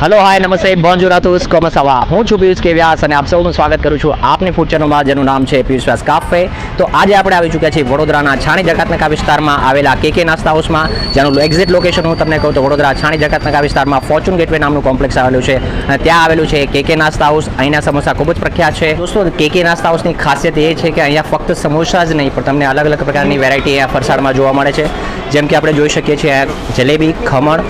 Hello hi નમસ્તે બોન્જુર તુસ કોમસવા હું છું પિયુષ કે વ્યાસ અને આપ સૌનું સ્વાગત કરું છું આપની ફૂડ ચેનલમાં જેનું નામ છે પિયુષ વ્યાસ કાફે તો આજે આપણે આવી ચૂક્યા છીએ વડોદરાના છાણી જકાતનકા વિસ્તારમાં આવેલા કે કે નાસ્તા હાઉસમાં, જેનું એક્ઝેક્ટ લોકેશન હું તમને કહું તો વડોદરા છાણી જકાતનકા વિસ્તારમાં ફોર્ચ્યુન ગેટવે નામનું કોમ્પ્લેક્સ આવેલું છે. અને ત્યાં આવેલું છે કે કે નાસ્તા હાઉસ. અહીંના સમોસા ખૂબ જ પ્રખ્યાત છે. દોસ્તો, કે કે નાસ્તા હાઉસની ખાસિયત એ છે કે અહીંયા ફક્ત સમોસા જ નહીં, પણ તમને અલગ અલગ પ્રકારની વેરાયટી અહીંયા ફરસાણમાં જોવા મળે છે. જેમ કે આપણે જોઈ શકીએ છીએ જલેબી, ખમણ,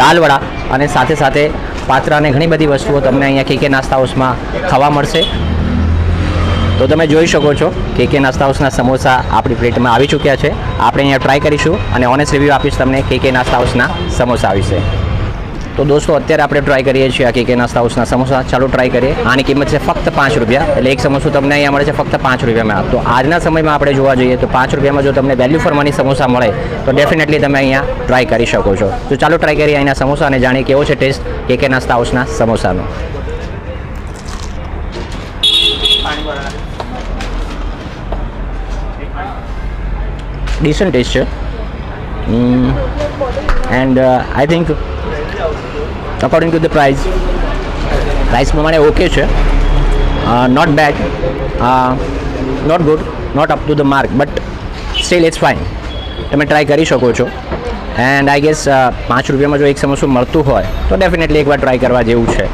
દાલવડા અને સાથે સાથે પાત્રા અને ઘણી બધી વસ્તુઓ તમને અહીંયા કે કે નાસ્તા હાઉસમાં ખાવા મળશે. તો તમે જોઈ શકો છો કે કે નાસ્તા હાઉસના સમોસા આપણી પ્લેટમાં આવી ચૂક્યા છે. આપણે અહીંયા ટ્રાય કરીશું અને ઓનેસ્ટ રિવ્યૂ આપીશ તમને કે કે નાસ્તા હાઉસના સમોસા વિશે. તો દોસ્તો, અત્યારે આપણે ટ્રાય કરીએ છીએ આ કે નાસ્તા હાઉસના સમોસા. ચાલો ટ્રાય કરીએ. આની કિંમત છે ફક્ત પાંચ રૂપિયા. એટલે એક સમોસું તમને અહીંયા મળે છે ફક્ત પાંચ રૂપિયામાં તો આજના સમયમાં આપણે જોવા જઈએ તો પાંચ રૂપિયામાં જો તમને વેલ્યુ ફોર સમોસા મળે, તો ડેફિનેટલી તમે અહીંયા ટ્રાય કરી શકો છો. તો ચાલો ટ્રાય કરીએ અહીંના સમોસા અને જાણીએ કેવો છે ટેસ્ટ કે કે નાસ્તા હાઉસના સમોસાનો. ડિસન્ટ ટેસ્ટ છે. And I think according to the price price પ્રમાણે ઓકે છે. Not bad not good not up to the mark but still it's fine તમે ટ્રાય કરી શકો છો. એન્ડ આઈ ગેસ પાંચ રૂપિયામાં જો એક સમોસું મળતું હોય, તો ડેફિનેટલી એકવાર ટ્રાય કરવા જેવું છે.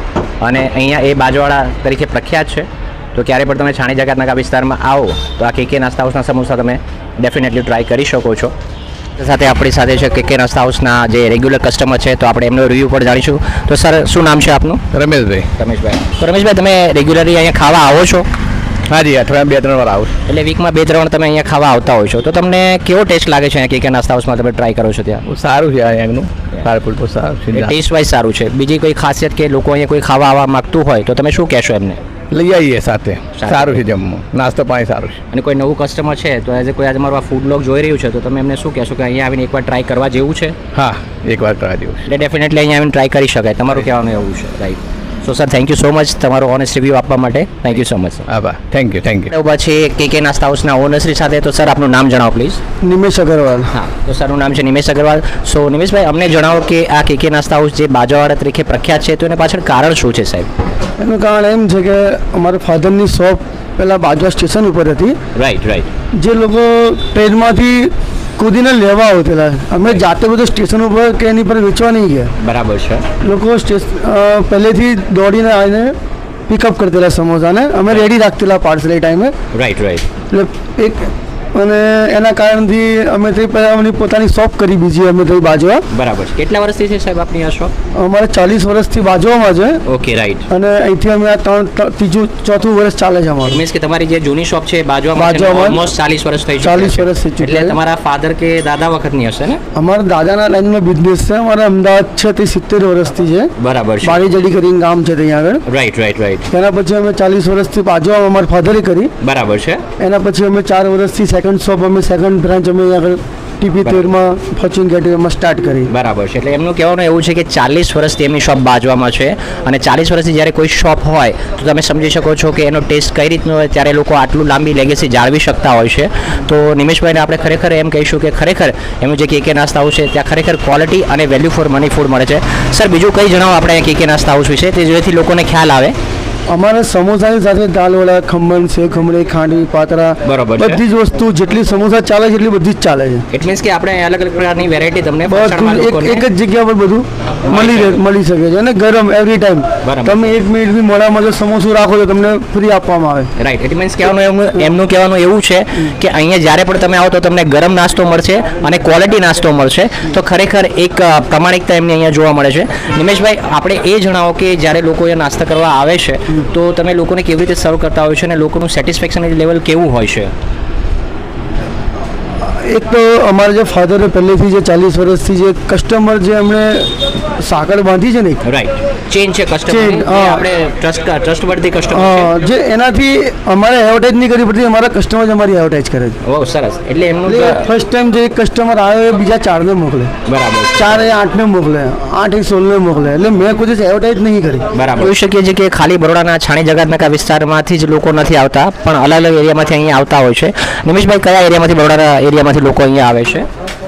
અને અહીંયા એ બાજવાળા તરીકે પ્રખ્યાત છે. તો ક્યારે પણ તમે છાણી જગાતનગર વિસ્તારમાં આવો, તો આ કે નાસ્તા હાઉસના સમોસા તમે ડેફિનેટલી ટ્રાય કરી શકો છો. સાથે આપણી સાથે છે કે કે નાસ્તા હાઉસના જે રેગ્યુલર કસ્ટમર છે તો આપણે એમનો રિવ્યૂ પણ જાણીશું. તો સર શું નામ છે આપનું? રમેશભાઈ. રમેશભાઈ. તો રમેશભાઈ તમે રેગ્યુલરલી અહીંયા ખાવા આવો છો? હાજી અઠવાડિયા બે ત્રણ વાર આવું. એટલે વીકમાં બે ત્રણ તમે અહીંયા ખાવા આવતા હોય છો. તો તમને કેવો ટેસ્ટ લાગે છે અહીંયા કેકે નાસ્તા હાઉસમાં તમે ટ્રાય કરો છો ત્યાં? સારું છે અહીંયાનું સારું બહુ સારું છે. ટેસ્ટ વાઇઝ સારું છે. બીજી કોઈ ખાસિયત કે લોકો અહીંયા કોઈ ખાવા આવવા માગતું હોય તો તમે શું કહેશો એમને? લઈ આવીએ સાથે. સારું. છે જમવું. નાસ્તો પાણી સારું છે. અને કોઈ નવું કસ્ટમર છે તો એઝ કોઈ આજે મારું આ ફૂડ બ્લોગ જોઈ રહ્યું છે તો તમે એમને શું કહેશો કે અહીંયા આવીને એકવાર ટ્રાય કરવા જેવું છે? હા એકવાર કરવા જેવું છે. એટલે ડેફિનેટલી અહીંયા આવીને ટ્રાય કરી શકાય. તમારું કહેવાનું એવું છે. Right so sir thank you so much તમારો ઓનેસ્ટ રિવ્યૂ આપવા માટે. થેન્ક યુ સો મચ આભાર. થેન્ક યુ થેન્ક યુ ઊભા છે કે કે નાસ્તા હાઉસના ઓનરશ્રી સાથે તો સર આપનું નામ જણાવો પ્લીઝ નિમેશ અગરવાલ. હા તો સરનું નામ છે નિમેશ અગ્રવાલ. સો નિમેશભાઈ અમને જણાવો કે આ કે કે નાસ્તા હાઉસ જે બાજાવાળા તરીકે પ્રખ્યાત છે તો એને પાછળ કારણ શું છે સાહેબ? એનું કારણ એમ છે કે અમારા ફાધરની શોપ પહેલાં બાજવા સ્ટેશન ઉપર હતી. રાઈટ રાઈટ જે લોકો ટ્રેનમાંથી કૂદીને લેવા આવતેલા અમે જાતે બધું સ્ટેશન ઉપર કે એની પર વેચવા નહીં ગયા. બરાબર છે. લોકો સ્ટેશન પહેલેથી દોડીને આવીને પિકઅપ કરતેલા સમોસાને. અમે રેડી રાખતેલા પાર્સલ એ ટાઈમે રાઈટ રાઈટ એટલે એક અને એના કારણથી અમે થઈ અમની પોતાની શોપ કરી બીજી અમે થઈ બાજવા બરાબર છે. કેટલા વર્ષથી છે સાહેબ આપની આ શોપ? અમારે ચાલીસ વર્ષથી બાજવામાં છે. Okay right. અને અહીંથી અમે આ ત્રણ ત્રીજું ચોથું વર્ષ ચાલે છે અમારું. મીન્સ કે તમારી જે જૂની શોપ છે બાજુમાં. ઓલમોસ્ટ ચાલીસ વર્ષ થઈ 40 વર્ષ થઈ એટલે. તમારા ફાધર કે દાદા વખતની હશે ને? અમારા દાદાના લાઈનનો બિઝનેસ છે. અમારે અમદાવાદ છે તે સિત્તેર વર્ષથી છે. બરાબર છે. બારી જડી કરીને ગામ છે ત્યાં આગળ. રાઈટ રાઈટ રાઈટ તેના પછી અમે ચાલીસ વર્ષથી બાજવામાં અમારા ફાધરે કરી. બરાબર છે. એના પછી અમે ચાર વર્ષથી સેકન્ડ શોપ અમે સેકન્ડ બ્રાન્ચ અમે આગળ ટીપી તેરમાં ફોર્ચ્યુન ગેટવેમાં સ્ટાર્ટ કરી. બરાબર છે. એટલે એમનું કહેવાનું એવું છે કે ચાલીસ વર્ષથી એમની શોપ બાજવામાં છે અને ચાલીસ વર્ષથી જ્યારે કોઈ શોપ હોય તો તમે સમજી શકો છો કે એનો ટેસ્ટ કઈ રીતનો હોય ત્યારે લોકો આટલું લાંબી લેગેસી જાળવી શકતા હોય છે. તો નિમેશભાઈને આપણે ખરેખર એમ કહીશું કે ખરેખર એમનું જે કે કે નાસ્તા હાઉસ છે ત્યાં ખરેખર ક્વોલિટી અને વેલ્યુ ફોર મની ફૂડ મળે છે. સર બીજું કંઈ જણાવો આપણે કે કે નાસ્તા હાઉસ વિશે? તે જેથી લોકોને ખ્યાલ આવે. અમારે સમોસાની સાથે દાલવડા ખમણ છે ખમણી ખાંડવી પાતરા બરાબર છે. બધી જ વસ્તુ જેટલી સમોસા ચાલે છે એટલી બધી જ ચાલે છે. ઇટ મીન્સ કે આપણે અલગ અલગ પ્રકારની વેરાયટી તમને બધું ફરસાણમાં એક લોકોને- એક જ જગ્યા પર બધું મળી રહે મળી શકે છે. અને ગરમ એવરી ટાઈમ બરાબર. તમે એક મિનિટ બી મોડામાં જો સમોસું રાખો તો તમને ફ્રી આપવામાં આવે. રાઈટ ઇટ મીન્સ કહેવાનું એમનું એમનું કહેવાનું એવું છે કે અહીંયા જ્યારે પણ તમે આવો તો તમને ગરમ નાસ્તો મળશે અને ક્વોલિટી નાસ્તો મળશે. તો ખરેખર એક અ, પ્રમાણિકતા એમની અહીંયા જોવા મળે છે. નિમેશભાઈ આપણે એ જણાવો કે જ્યારે લોકો અહીંયા નાસ્તા કરવા આવે છે તો તમે લોકોને કેવી રીતે સર્વ કરતા હોય છે અને લોકોનું સેટિસ્ફેક્શન લેવલ કેવું હોય છે? એક તો અમારા જે ફાધરે પહેલેથી જે ચાલીસ વર્ષથી જે કસ્ટમર જે અમને સાંકળ બાંધી છે ને રાઈટ ચેન છે કસ્ટમર આપણે ટ્રસ્ટ ટ્રસ્ટ વર્ધી કસ્ટમર જે એનાથી અમારે એડવર્ટાઇઝ નહીં કરવી પડતી અમારા કસ્ટમર જ અમારી એડવર્ટાઇઝ કરે છે. બહુ સરસ. એટલે એમનું ફર્સ્ટ ટાઈમ જે કસ્ટમર આવ્યો એ બીજા ચારને મોકલે. બરાબર. ચાર એ આઠને મોકલે આઠ એ સોળને મોકલે. એટલે મેં કોઈ દિવસ એડવર્ટાઇઝ નહીં કરી. બરાબર. જોઈ શકીએ છીએ કે ખાલી બરોડાના છાણી જગાતનકા વિસ્તારમાંથી જ લોકો નથી આવતા પણ અલગ અલગ એરિયામાંથી અહીંયા આવતા હોય છે. નિમેશભાઈ કયા એરિયામાંથી બરોડાના એરિયામાંથી લોકો અહીંયા આવે છે?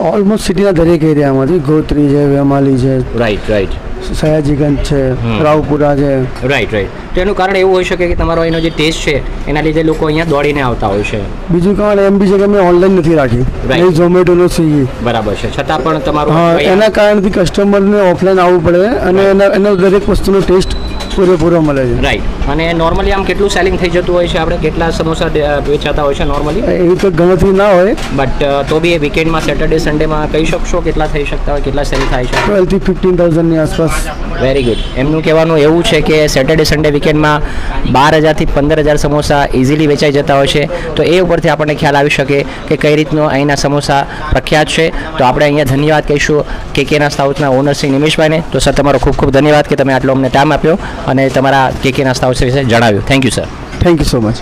ઓલમોસ્ટ સિટીના દરેક એરિયામાંથી ગોત્રી છે વેમાલી છે રાઈટ રાઈટ સયાજીગંજ છે રાવપુરા છે. રાઈટ રાઈટ તો એનું કારણ એવું હોઈ શકે કે તમારો એનો જે ટેસ્ટ છે એના લીધે લોકો અહીંયા દોડીને આવતા હોય છે. બીજું કારણ એમ બી છે કે મેં ઓનલાઈન નથી રાખી. એ ઝોમેટોનો સ્વિગી બરાબર છે. છતાં પણ તમારું એના કારણથી કસ્ટમરને ઓફલાઈન આવવું પડે અને એના એનો દરેક વસ્તુનો ટેસ્ટ પૂરેપૂરો મળે છે. રાઈટ અને નોર્મલી આમ કેટલું સેલિંગ થઈ જતું હોય છે? આપણે કેટલા સમોસા વેચાતા હોય છે નોર્મલી એવી તો ગણતરી ના હોય. બટ તો બી એ વીકેન્ડમાં સેટરડે સન્ડેમાં કહી શકશો કેટલા થઈ શકતા હોય કેટલા સેલ થાય છે? ટ્વેલ્વથી ફિફ્ટીન થાઉઝન્ડની આસપાસ. વેરી ગુડ એમનું કહેવાનું એવું છે કે સેટરડે સન્ડે વીકેન્ડમાં બાર હજારથી પંદર હજાર સમોસા ઇઝીલી વેચાઈ જતા હોય છે. તો એ ઉપરથી આપણને ખ્યાલ આવી શકે કે કઈ રીતનો અહીંના સમોસા પ્રખ્યાત છે. તો આપણે અહીંયા ધન્યવાદ કહીશું કે કેના સાઉથના ઓનર શ્રી નિમેશભાઈને. તો સર તમારો ખૂબ ખૂબ ધન્યવાદ કે તમે આટલો અમને ટાઈમ આપ્યો. અને તમારા કે કે નાસ્તાઓ વિશે જણાવ્યું. Thank you sir thank you so much